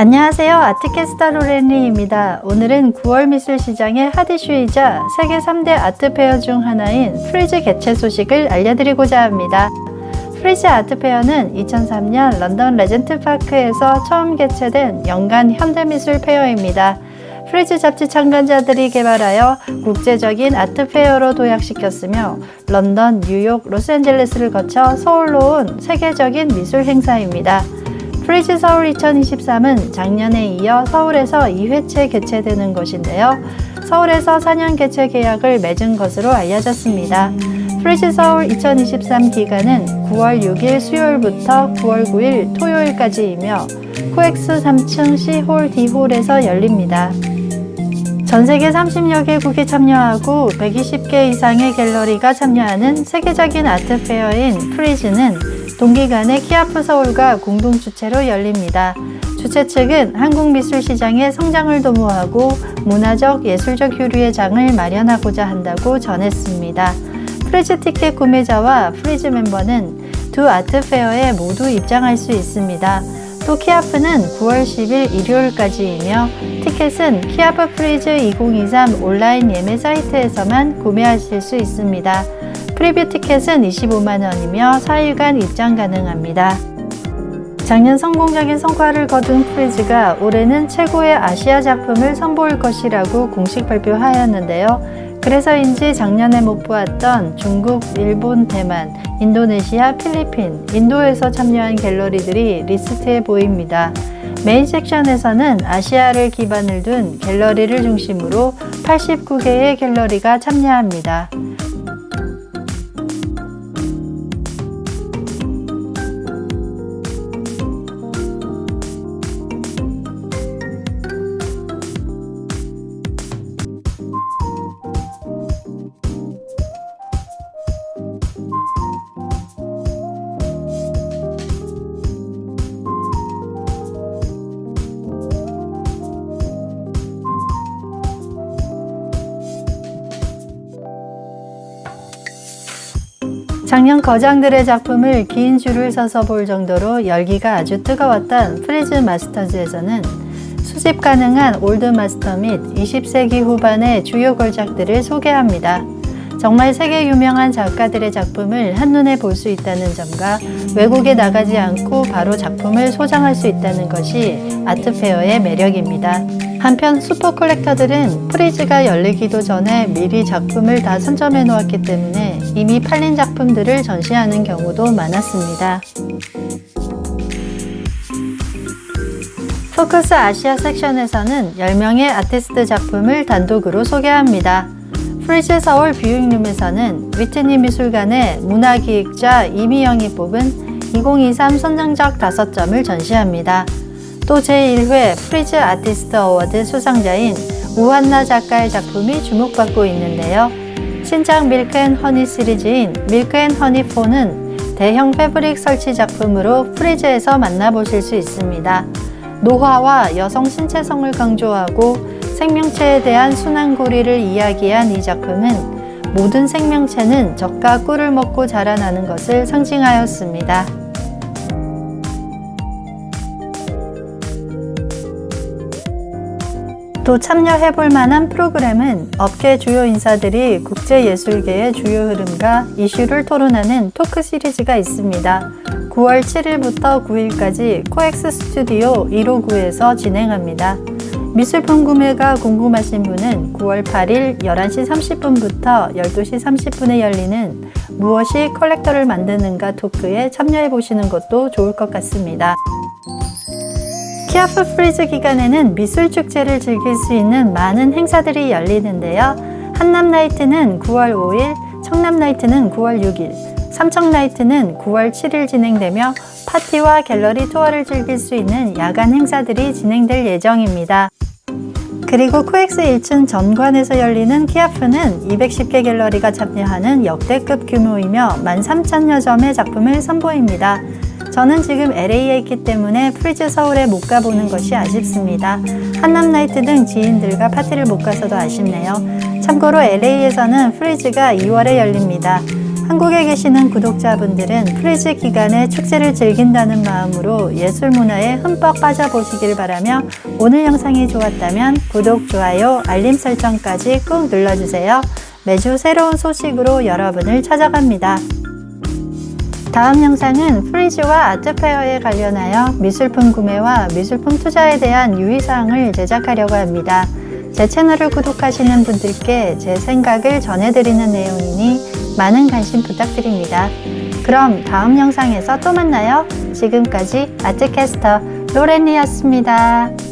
안녕하세요. 아트캐스터 로렌리입니다. 오늘은 9월 미술 시장의 핫 이슈이자 세계 3대 아트페어 중 하나인 프리즈 개최 소식을 알려드리고자 합니다. 프리즈 아트페어는 2003년 런던 레전트 파크에서 처음 개최된 연간 현대미술 페어입니다. 프리즈 잡지 참가자들이 개발하여 국제적인 아트페어로 도약시켰으며 런던, 뉴욕, 로스앤젤레스를 거쳐 서울로 온 세계적인 미술 행사입니다. 프리즈 서울 2023은 작년에 이어 서울에서 2회째 개최되는 것인데요. 서울에서 4년 개최 계약을 맺은 것으로 알려졌습니다. 프리즈 서울 2023 기간은 9월 6일 수요일부터 9월 9일 토요일까지이며 코엑스 3층 C홀 D홀에서 열립니다. 전 세계 30여 개국이 참여하고 120개 이상의 갤러리가 참여하는 세계적인 아트 페어인 프리즈는 동기간에 키아프 서울과 공동 주최로 열립니다. 주최 측은 한국 미술 시장의 성장을 도모하고 문화적 예술적 교류의 장을 마련하고자 한다고 전했습니다. 프리즈 티켓 구매자와 프리즈 멤버는 두 아트 페어에 모두 입장할 수 있습니다. 또 키아프는 9월 10일 일요일까지이며 티켓은 키아프 프리즈 2023 온라인 예매 사이트에서만 구매하실 수 있습니다. 프리뷰 티켓은 25만원이며 4일간 입장 가능합니다. 작년 성공적인 성과를 거둔 프리즈가 올해는 최고의 아시아 작품을 선보일 것이라고 공식 발표하였는데요. 그래서인지 작년에 못 보았던 중국, 일본, 대만, 인도네시아, 필리핀, 인도에서 참여한 갤러리들이 리스트에 보입니다. 메인 섹션에서는 아시아를 기반을 둔 갤러리를 중심으로 89개의 갤러리가 참여합니다. 작년 거장들의 작품을 긴 줄을 서서 볼 정도로 열기가 아주 뜨거웠던 프리즈 마스터즈에서는 수집 가능한 올드 마스터 및 20세기 후반의 주요 걸작들을 소개합니다. 정말 세계 유명한 작가들의 작품을 한눈에 볼 수 있다는 점과 외국에 나가지 않고 바로 작품을 소장할 수 있다는 것이 아트페어의 매력입니다. 한편 슈퍼 컬렉터들은 프리즈가 열리기도 전에 미리 작품을 다 선점해 놓았기 때문에 이미 팔린 작품들을 전시하는 경우도 많았습니다. 포커스 아시아 섹션에서는 10명의 아티스트 작품을 단독으로 소개합니다. 프리즈 서울 뷰잉룸에서는 위트니 미술관의 문화기획자 이미영이 뽑은 2023 선정작 5점을 전시합니다. 또 제1회 프리즈 아티스트 어워드 수상자인 우한나 작가의 작품이 주목받고 있는데요. 신작 밀크 앤 허니 시리즈인 밀크 앤 허니 4는 대형 패브릭 설치 작품으로 프리즈에서 만나보실 수 있습니다. 노화와 여성 신체성을 강조하고 생명체에 대한 순환고리를 이야기한 이 작품은 모든 생명체는 젖과 꿀을 먹고 자라나는 것을 상징하였습니다. 또 참여해 볼 만한 프로그램은 업계 주요 인사들이 국제예술계의 주요 흐름과 이슈를 토론하는 토크 시리즈가 있습니다. 9월 7일부터 9일까지 코엑스 스튜디오 159에서 진행합니다. 미술품 구매가 궁금하신 분은 9월 8일 11시 30분부터 12시 30분에 열리는 무엇이 컬렉터를 만드는가 토크에 참여해 보시는 것도 좋을 것 같습니다. 키아프 프리즈 기간에는 미술 축제를 즐길 수 있는 많은 행사들이 열리는데요. 한남 나이트는 9월 5일, 청남 나이트는 9월 6일, 삼청 나이트는 9월 7일 진행되며 파티와 갤러리 투어를 즐길 수 있는 야간 행사들이 진행될 예정입니다. 그리고 코엑스 1층 전관에서 열리는 키아프는 210개 갤러리가 참여하는 역대급 규모이며 13,000여 점의 작품을 선보입니다. 저는 지금 LA에 있기 때문에 프리즈 서울에 못 가보는 것이 아쉽습니다. 한남나이트 등 지인들과 파티를 못 가서도 아쉽네요. 참고로 LA에서는 프리즈가 2월에 열립니다. 한국에 계시는 구독자분들은 프리즈 기간에 축제를 즐긴다는 마음으로 예술 문화에 흠뻑 빠져보시길 바라며 오늘 영상이 좋았다면 구독, 좋아요, 알림 설정까지 꾹 눌러주세요. 매주 새로운 소식으로 여러분을 찾아갑니다. 다음 영상은 프리즈와 아트페어에 관련하여 미술품 구매와 미술품 투자에 대한 유의사항을 제작하려고 합니다. 제 채널을 구독하시는 분들께 제 생각을 전해드리는 내용이니 많은 관심 부탁드립니다. 그럼 다음 영상에서 또 만나요. 지금까지 아트캐스터 로렌이었습니다.